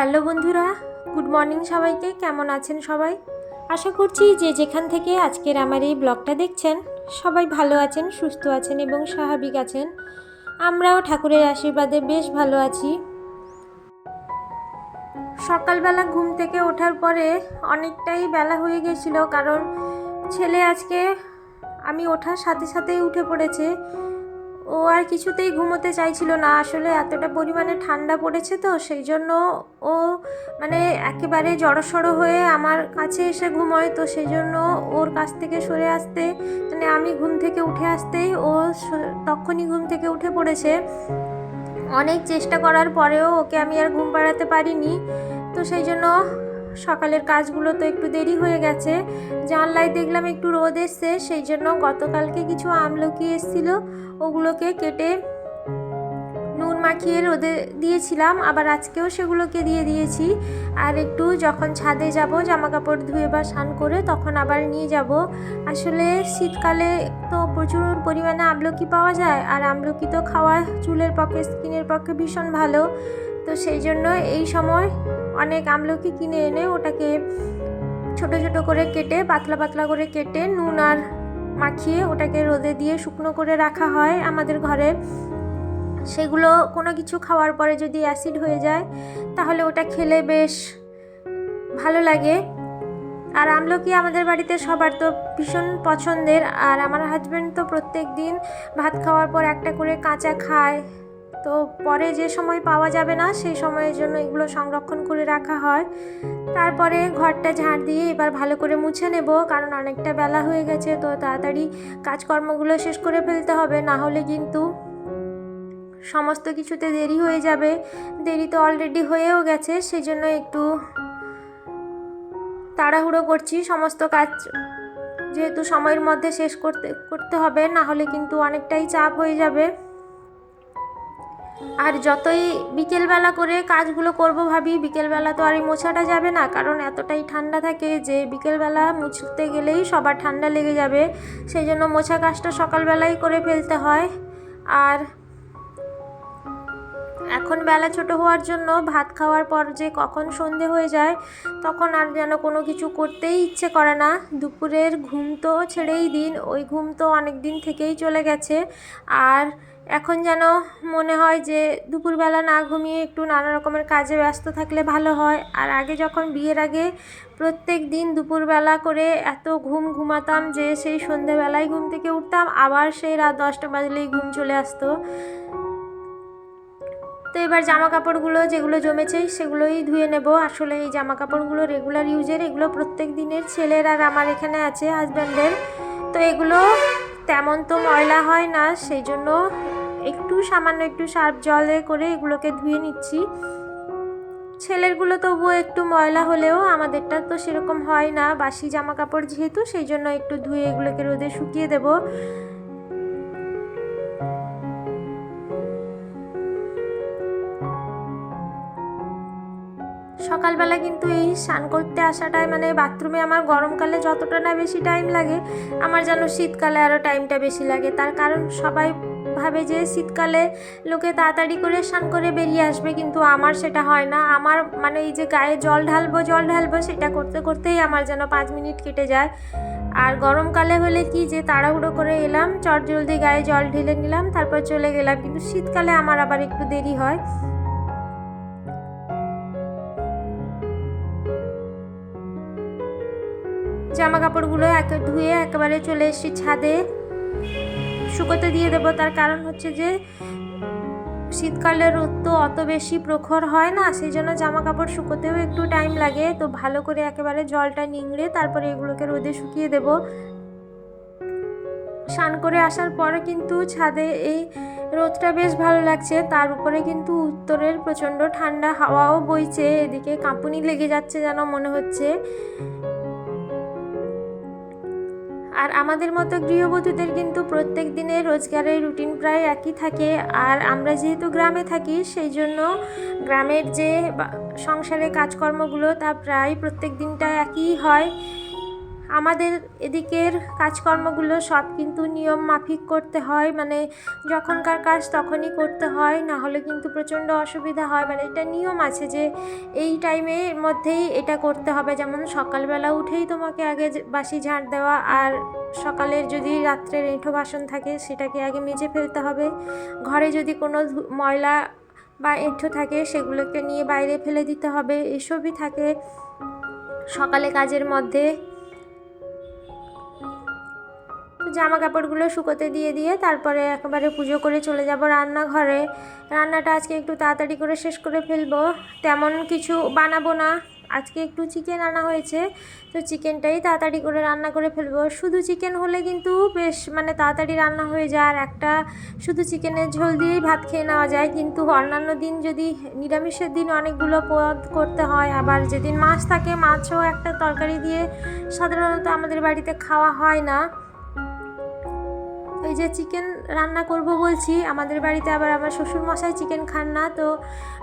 Hello বন্ধুরা, good morning সবাইকে, কেমন আছেন সবাই? আশা করছি যে যেখান থেকে আজকের আমার এই ব্লগটা দেখছেন, সবাই ভালো আছেন, সুস্থ আছেন এবং স্বাভাবিক আছেন। আমরাও ঠাকুরের আশীর্বাদে বেশ ভালো আছি। সকালবেলা ঘুম থেকে ওঠার পরে অনেকটাই বেলা হয়ে গেছিল, কারণ ছেলে আজকে, আমি ওঠার সাথে সাথেই উঠে পড়েছে। ও আর কিছুতেই ঘুমোতে চাইছিল না। আসলে এতটা পরিমাণে ঠান্ডা পড়েছে তো, সেই জন্য ও মানে একেবারে জড়সড়ো হয়ে আমার কাছে এসে ঘুমোয় তো, সেই জন্য ওর কাছ থেকে সরে আসতে মানে আমি ঘুম থেকে উঠে আসতেই ও তখনই ঘুম থেকে উঠে পড়েছে। অনেক চেষ্টা করার পরেও ওকে আমি আর ঘুম পাড়াতে পারিনি। তো সেই জন্য সকালের কাজগুলো তো একটু দেরি হয়ে গেছে। জানলায় দেখলাম একটু রোদ এসছে, সেই জন্য গতকালকে কিছু আমলকি এসেছিল। ওগুলোকে কেটে নুন মাখিয়ে রোদে দিয়েছিলাম, আবার আজকেও সেগুলোকে দিয়ে দিয়েছি। আর একটু যখন ছাদে যাব জামা কাপড় ধুয়ে বা স্নান করে তখন আবার নিয়ে যাব। আসলে শীতকালে তো প্রচুর পরিমাণে আমলকি পাওয়া যায়, আর আমলকি তো খাওয়া চুলের পক্ষে, স্কিনের পক্ষে ভীষণ ভালো। তো সেই জন্য এই সময় অনেক আমলকি কিনে এনে ওটাকে ছোট ছোট করে কেটে, পাতলা পাতলা করে কেটে নুন আর মাখিয়ে ওটাকে রোদে দিয়ে শুকনো করে রাখা হয় আমাদের ঘরে। সেগুলো কোনো কিছু খাওয়ার পরে যদি অ্যাসিড হয়ে যায়, তাহলে ওটা খেলে বেশ ভালো লাগে। আর আমলকি আমাদের বাড়িতে সবার তো ভীষণ পছন্দের, আর আমার হাজব্যান্ড তো প্রত্যেক দিন ভাত খাওয়ার পর একটা করে কাঁচা খায়। তো পরে যে সময় পাওয়া যাবে না, সেই সময়ের জন্য এগুলো সংরক্ষণ করে রাখা হয়। তারপরে ঘরটা ঝাড় দিয়ে এবার ভালো করে মুছে নেব, কারণ অনেকটা বেলা হয়ে গেছে, তো তাড়াতাড়ি কাজকর্মগুলো শেষ করে ফেলতে হবে। না হলে কিন্তু সমস্ত কিছুতে দেরি হয়ে যাবে। দেরি তো অলরেডি হয়েও গেছে সেই জন্য একটু তাড়াহুড়ো করছি। সমস্ত কাজ যেহেতু সময়ের মধ্যে শেষ করতে করতে হবে, না হলে কিন্তু অনেকটাই চাপ হয়ে যাবে। আর যতই বিকেলবেলা করে কাজগুলো করব ভাবি, বিকেলবেলা তো আর এই মোছাটা যাবে না, কারণ এতটাই ঠান্ডা থাকে যে বিকেলবেলা মুছতে গেলেই সবার ঠান্ডা লেগে যাবে। সেই জন্য মোছা কাজটা সকালবেলাই করে ফেলতে হয়। আর এখন বেলা ছোট হওয়ার জন্য ভাত খাওয়ার পর যে কখন সন্ধে হয়ে যায়, তখন আর যেন কোনো কিছু করতেই ইচ্ছে করে না। দুপুরের ঘুম তো ছেড়েই দিন, ওই ঘুম তো অনেক দিন থেকেই চলে গেছে। আর এখন যেন মনে হয় যে দুপুরবেলা না ঘুমিয়ে একটু নানা রকমের কাজে ব্যস্ত থাকলে ভালো হয়। আর আগে যখন বিয়ের আগে প্রত্যেক দিন দুপুরবেলা করে এত ঘুম ঘুমাতাম যে সেই সন্ধেবেলায় ঘুম থেকে উঠতাম, আবার সেই রাত দশটা বাজলেই ঘুম চলে আসতো। তো এবার জামা কাপড়গুলো যেগুলো জমেছে সেগুলোই ধুয়ে নেব। আসলে এই জামা কাপড়গুলো রেগুলার ইউজের এগুলো প্রত্যেক দিনের ছেলের আর আমার এখানে আছে হাজব্যান্ডের তো এগুলো তেমন তো ময়লা হয় না, সেই জন্য একটু সামান্য একটু সার্ফ জলে করে এগুলোকে ধুয়ে নিচ্ছি। ছেলেরগুলো তবুও একটু ময়লা হলেও আমাদেরটা তো সেরকম হয় না। বাসি জামা কাপড় যেহেতু, সেই জন্য একটু ধুয়ে এগুলোকে রোদে শুকিয়ে দেবো। সকালবেলা কিন্তু এই স্নান করতে আসাটাই মানে বাথরুমে আমার গরমকালে যতটা না বেশি টাইম লাগে, আমার যেন শীতকালে আরও টাইমটা বেশি লাগে। তার কারণ সবাই ভাবে যে শীতকালে লোকে তাড়াতাড়ি করে স্নান করে বেরিয়ে আসবে, কিন্তু আমার সেটা হয় না। আমার মানে এই যে গায়ে জল ঢালবো জল ঢালবো, সেটা করতে করতেই আমার যেন পাঁচ মিনিট কেটে যায়। আর গরমকালে হলে কি যে তাড়াহুড়ো করে এলাম, চট জলদি গায়ে জল ঢেলে নিলাম, তারপর চলে গেলাম। কিন্তু শীতকালে আমার আবার একটু দেরি হয়। জামা কাপড়গুলো একে ধুয়ে একেবারে চলে এসেছি ছাদে। শুকোতে দিয়ে দেবো। তার কারণ হচ্ছে যে, শীতকালে রোদ তো অত বেশি প্রখর হয় না, সেই জন্য জামা কাপড় শুকোতেও একটু টাইম লাগে। তো ভালো করে একেবারে জলটা নিংড়ে তারপরে এগুলোকে রোদে শুকিয়ে দেব। স্নান করে আসার পরে কিন্তু ছাদে এই রোদটা বেশ ভালো লাগছে। তার উপরে কিন্তু উত্তরের প্রচণ্ড ঠান্ডা হাওয়াও বইছে। এদিকে কাঁপুনি লেগে যাচ্ছে যেন মনে হচ্ছে। আর আমাদের মতো গৃহবধূদের কিন্তু প্রত্যেক দিনে রোজগারের রুটিন প্রায় একই থাকে। আর আমরা যেহেতু গ্রামে থাকি সেই জন্য গ্রামের যে সংসারের কাজকর্মগুলো তা প্রায় প্রত্যেক দিনটা একই হয়। আমাদের এদিকের কাজকর্মগুলো সব কিন্তু নিয়ম মাফিক করতে হয়। মানে যখনকার কাজ তখনই করতে হয় না হলে কিন্তু প্রচণ্ড অসুবিধা হয়। মানে এটা নিয়ম আছে যে এই টাইমের মধ্যেই এটা করতে হবে। যেমন সকালবেলা উঠেই তোমাকে আগে বাসি ঝাঁট দেওয়া আর সকালের যদি রাত্রের এঁঠো বাসন থাকে সেটাকে আগে মেজে ফেলতে হবে। ঘরে যদি কোনো ময়লা বা এঁঠো থাকে সেগুলোকে নিয়ে বাইরে ফেলে দিতে হবে। এসবই থাকে সকালে কাজের মধ্যে। জামা কাপড়গুলো শুকোতে দিয়ে দিয়ে তারপরে একেবারে পুজো করে চলে যাব রান্নাঘরে। রান্নাটা আজকে একটু তাড়াতাড়ি করে শেষ করে ফেলব। তেমন কিছু বানাবো না। আজকে একটু চিকেন আনা হয়েছে। তো চিকেনটাই তাড়াতাড়ি করে রান্না করে ফেলব। শুধু চিকেন হলে কিন্তু বেশ মানে তাড়াতাড়ি রান্না হয়ে যায়। আর একটা শুধু চিকেনের ঝোল দিয়েই ভাত খেয়ে নেওয়া যায়। কিন্তু অন্যান্য দিন যদি নিরামিষের দিন অনেকগুলো পদ করতে হয়, আবার যেদিন মাছ থাকে, মাছও একটা তরকারি দিয়ে সাধারণত আমাদের বাড়িতে খাওয়া হয় না। যে চিকেন রান্না করব বলছি, আমাদের বাড়িতে আবার আমার শ্বশুর মশাই চিকেন খান না, তো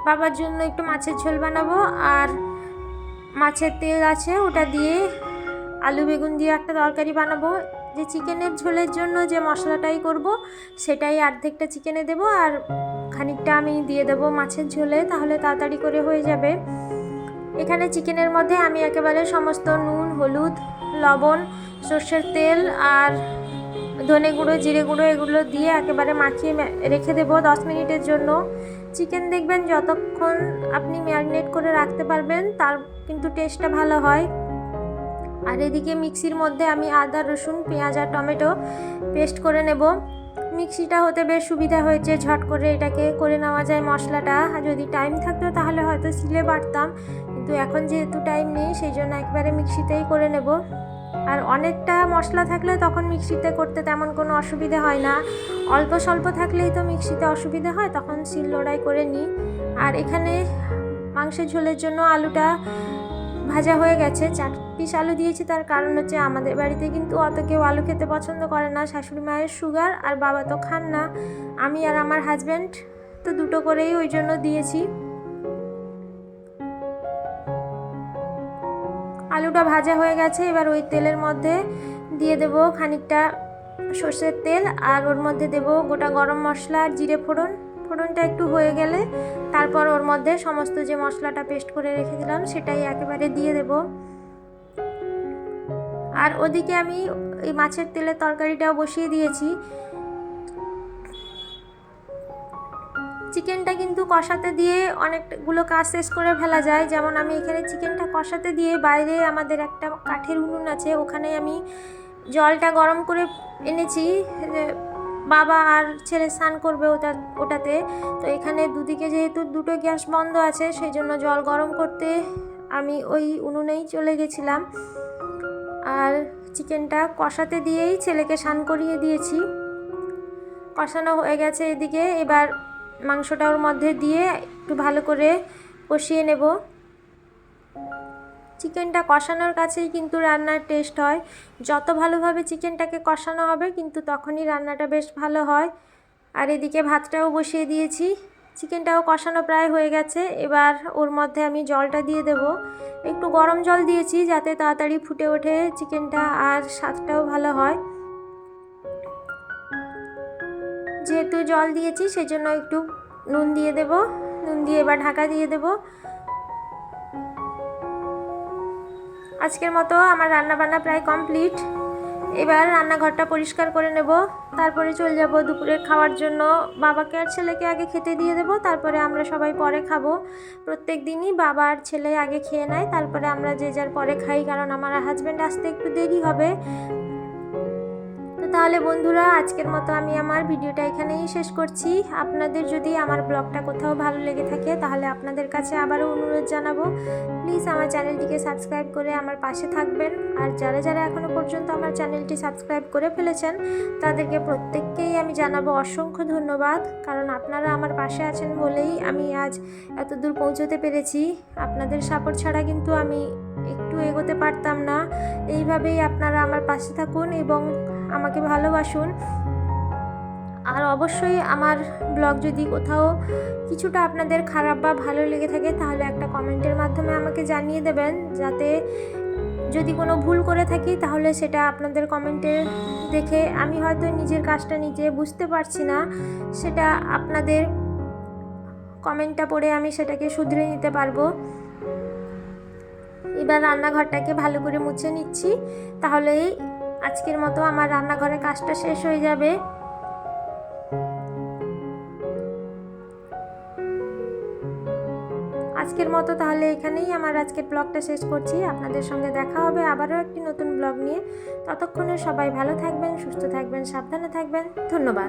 বাবার জন্য একটু মাছের ঝোল বানাবো আর মাছের তেল আছে, ওটা দিয়ে আলু বেগুন দিয়ে একটা তরকারি বানাবো। যে চিকেনের ঝোলের জন্য যে মশলাটাই করব, সেটাই অর্ধেকটা চিকেনে দেব আর খানিকটা আমি দিয়ে দেব মাছের ঝোলে, তাহলে তাড়াতাড়ি করে হয়ে যাবে। এখানে চিকেনের মধ্যে আমি একেবারে সমস্ত নুন, হলুদ, লবণ, সর্ষের তেল আর ধনে গুঁড়ো, জিরে গুঁড়ো এগুলো দিয়ে একেবারে মাখিয়ে রেখে দেবো দশ মিনিটের জন্য। চিকেন দেখবেন যতক্ষণ আপনি ম্যারিনেট করে রাখতে পারবেন, তার কিন্তু টেস্টটা ভালো হয়। আর এদিকে মিক্সির মধ্যে আমি আদা, রসুন, পেঁয়াজ আর টমেটো পেস্ট করে নেব। মিক্সিটা হতে বেশ সুবিধা হয়েছে, ঝট করে এটাকে করে নেওয়া যায় মশলাটা। আর যদি টাইম থাকতো তাহলে হয়তো সিলে বাটতাম কিন্তু এখন যেহেতু টাইম নেই, সেই জন্য একবারে মিক্সিতেই করে নেব। আর অনেকটা মশলা থাকলে তখন মিক্সিতে করতে তেমন কোনো অসুবিধা হয় না। অল্প স্বল্প থাকলেই তো মিক্সিতে অসুবিধা হয়, তখন শিল লড়াই করে নিই আর এখানে মাংসের ঝোলের জন্য আলুটা ভাজা হয়ে গেছে। চার পিস আলু দিয়েছি, তার কারণ হচ্ছে আমাদের বাড়িতে কিন্তু অত কেউ আলু খেতে পছন্দ করে না। শাশুড়ি মায়ের সুগার, আর বাবা তো খান না। আমি আর আমার হাজব্যান্ড তো দুটো করেই ওই জন্য দিয়েছি। আলুটা ভাজা হয়ে গেছে, এবার ওই তেলের মধ্যে দিয়ে দেবো খানিকটা সর্ষের তেল, আর ওর মধ্যে দেবো গোটা গরম মশলা আর জিরে ফোড়ন। ফোড়নটা একটু হয়ে গেলে তারপর ওর মধ্যে সমস্ত যে মশলাটা পেস্ট করে রেখে দিলাম, সেটাই একেবারে দিয়ে দেব। আর ওদিকে আমি এই মাছের তেলের তরকারিটাও বসিয়ে দিয়েছি। চিকেনটা কিন্তু কষাতে দিয়ে অনেকগুলো কাজ শেষ করে ফেলা যায়। যেমন আমি এখানে চিকেনটা কষাতে দিয়ে বাইরে আমাদের একটা কাঠের উনুন আছে, ওখানে আমি জলটা গরম করে এনেছি। বাবা আর ছেলে স্নান করবে ওটা, ওটাতে। তো এখানে দুদিকে যেহেতু দুটো গ্যাস বন্ধ আছে, সেই জন্য জল গরম করতে আমি ওই উনুনেই চলে গেছিলাম। আর চিকেনটা কষাতে দিয়েই ছেলেকে স্নান করিয়ে দিয়েছি। কষানো হয়ে গেছে এদিকে। এবার মাংসটা ওর মধ্যে দিয়ে একটু ভালো করে কষিয়ে নেব। চিকেনটা কষানোর কাছেই কিন্তু রান্নার টেস্ট হয়। যত ভালোভাবে চিকেনটাকে কষানো হবে কিন্তু তখনই রান্নাটা বেশ ভালো হয়। আর এদিকে ভাতটাও বসিয়ে দিয়েছি। চিকেনটাও কষানো প্রায় হয়ে গেছে। এবার ওর মধ্যে আমি জলটা দিয়ে দেব। একটু গরম জল দিয়েছি যাতে তাড়াতাড়ি ফুটে ওঠে চিকেনটা আর স্বাদটাও ভালো হয়। যেহেতু জল দিয়েছি, সেজন্য একটু নুন দিয়ে দেব। নুন দিয়ে এবার ঢাকা দিয়ে দেব। আজকের মতো আমার রান্না বান্না প্রায় কমপ্লিট। এবার রান্নাঘরটা পরিষ্কার করে নেব। তারপরে চলে যাব দুপুরে খাওয়ার জন্য। বাবাকে আর ছেলেকে আগে খেতে দিয়ে দেবো। তারপরে আমরা সবাই পরে খাব। প্রত্যেক দিনই বাবা আর ছেলে আগে খেয়ে নেয়। তারপরে আমরা যে যার পরে খাই, কারণ আমার হাজব্যান্ড আসতে একটু দেরি হবে। তাহলে বন্ধুরা, আজকের মতো আমি আমার ভিডিওটা এখানেই শেষ করছি। আপনাদের যদি আমার ব্লগটা কোথাও ভালো লেগে থাকে, তাহলে আপনাদের কাছে আবারও অনুরোধ জানাব। প্লিজ আমার চ্যানেলটিকে সাবস্ক্রাইব করে আমার পাশে থাকবেন। আর যারা যারা এখনও পর্যন্ত আমার চ্যানেলটি সাবস্ক্রাইব করে ফেলেছেন, তাদেরকে প্রত্যেককেই আমি জানাব অসংখ্য ধন্যবাদ। কারণ আপনারা আমার পাশে আছেন বলেই আমি আজ এত দূর পৌঁছতে পেরেছি। আপনাদের সাপোর্ট ছাড়া কিন্তু আমি একটু এগোতে পারতাম না। এইভাবেই আপনারা আমার পাশে থাকুন এবং আমাকে ভালোবাসুন। আর অবশ্যই আমার ব্লগ যদি কোথাও কিছুটা আপনাদের খারাপ বা ভালো লেগে থাকে, তাহলে একটা কমেন্টের মাধ্যমে আমাকে জানিয়ে দেবেন। যাতে যদি কোনো ভুল করে থাকি, তাহলে সেটা আপনাদের কমেন্টে দেখে আমি হয়তো নিজের কাজটা নিজে বুঝতে পারছি না। সেটা আপনাদের কমেন্টটা পড়ে আমি সেটাকে শুধরে নিতে পারব। এবার রান্নাঘরটাকে ভালো করে মুছে নিচ্ছি। তাহলেই আজকের মতো আমার রান্নাঘরের কাজটা শেষ হয়ে যাবে। আজকের মতো তাহলে এখানেই আমার আজকের ব্লগটা শেষ করছি। আপনাদের সঙ্গে দেখা হবে আবারও একটি নতুন ব্লগ নিয়ে। ততক্ষণে সবাই ভালো থাকবেন, সুস্থ থাকবেন, সাবধানে থাকবেন। ধন্যবাদ।